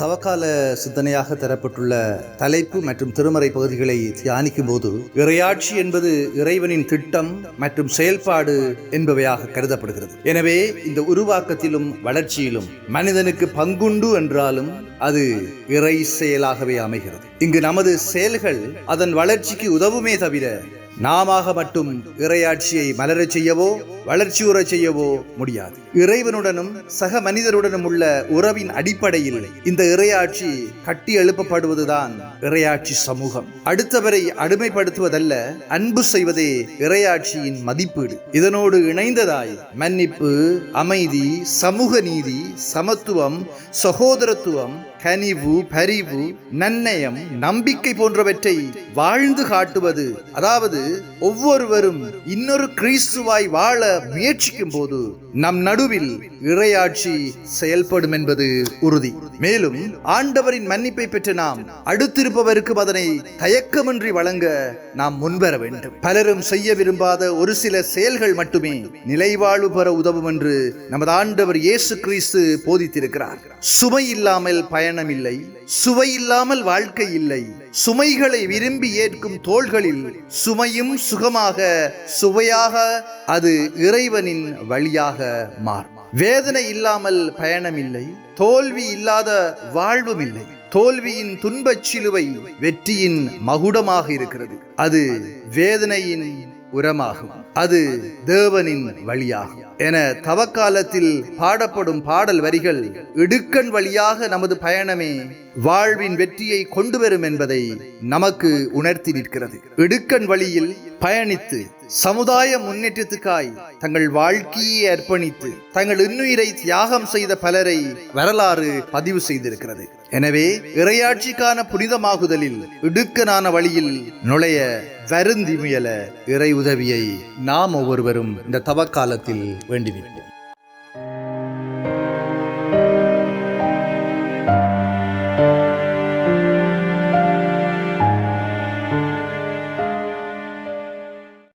தவக்கால சிந்தனையாக தரப்பட்டுள்ள தலைப்பு மற்றும் திருமறை பகுதிகளை தியானிக்கும் போது இறையாட்சி என்பது இறைவனின் திட்டம் மற்றும் செயல்பாடு என்பவையாக கருதப்படுகிறது. எனவே இந்த உருவாக்கத்திலும் வளர்ச்சியிலும் மனிதனுக்கு பங்குண்டு என்றாலும் அது இறை செயலாகவே அமைகிறது. இங்கு நமது செயல்கள் அதன் வளர்ச்சிக்கு உதவுமே தவிர நாமாக மட்டும் இறையாட்சியை மலரச் செய்யவோ வளர்ச்சியுறச் செய்யவோ முடியாது. இறைவனுடனும் சக மனிதருடனும் உள்ள உறவின் அடிப்படையில் இந்த இறையாட்சி கட்டி எழுப்பப்படுவதுதான் இறையாட்சி சமூகம். அடுத்தவரை அடிமைப்படுத்துவதல்ல அன்பு செய்வதே இறையாட்சியின் மதிப்பீடு. இதனோடு இணைந்ததாய் மன்னிப்பு அமைதி சமூக நீதி சமத்துவம் சகோதரத்துவம் கனிவு பரிவு நன்னயம் நம்பிக்கை போன்றவற்றை வாழ்ந்து காட்டுவது. அதாவது ஒவ்வொருவரும் இன்னொரு கிறிஸ்துவாய் வாழ முயற்சிக்கும் போது நம் நடுவில் இறையாட்சி செயல்படும் என்பது உறுதி. மேலும் ஆண்டவரின் மன்னிப்பை பெற்ற நாம் அடுத்திருப்பவருக்கு அதனை தயக்கமின்றி வழங்க நாம் முன்வர வேண்டும். பலரும் செய்ய விரும்பாத ஒரு சில செயல்கள் மட்டுமே நிலைவாழ்வு பெற உதவும் என்று நமது ஆண்டவர் இயேசு கிறிஸ்து போதித்திருக்கிறார். சுமை இல்லாமல் பயணம் இல்லை சுவை இல்லாமல் வாழ்க்கை இல்லை. சுமைகளை விரும்பி ஏற்கும் தோள்களில் சுமையும் சுகமாக சுவையாக அது இறைவனின் வழியாக மாறும். வேதனை இல்லாமல் பயணம் இல்லை தோல்வி இல்லாத வாழ்வும் இல்லை தோல்வியின் துன்பச் சிலுவை வெற்றியின் மகுடமாக இருக்கிறது. அது வேதனையின் உரமாகும். அது தேவனின் வழியாகும். என தவக்காலத்தில் பாடப்படும் பாடல் வரிகள் இடுக்கண் வழியாக நமது பயணமே வாழ்வின் வெற்றியை கொண்டு வரும் என்பதை நமக்கு உணர்த்தி நிற்கிறது. இடுக்கண் வழியில் பயணித்து சமுதாய முன்னேற்றத்துக்காய் தங்கள் வாழ்க்கையை அர்ப்பணித்து தங்கள் இன்னுயிரை தியாகம் செய்த பலரை வரலாறு பதிவு செய்திருக்கிறது. எனவே இறையாட்சிக்கான புனிதமாகுதலில் இடுக்கனான வழியில் நுழைய வருந்தி முயல இறை உதவியை நாம் ஒவ்வொருவரும் இந்த தவக்காலத்தில் வேண்டி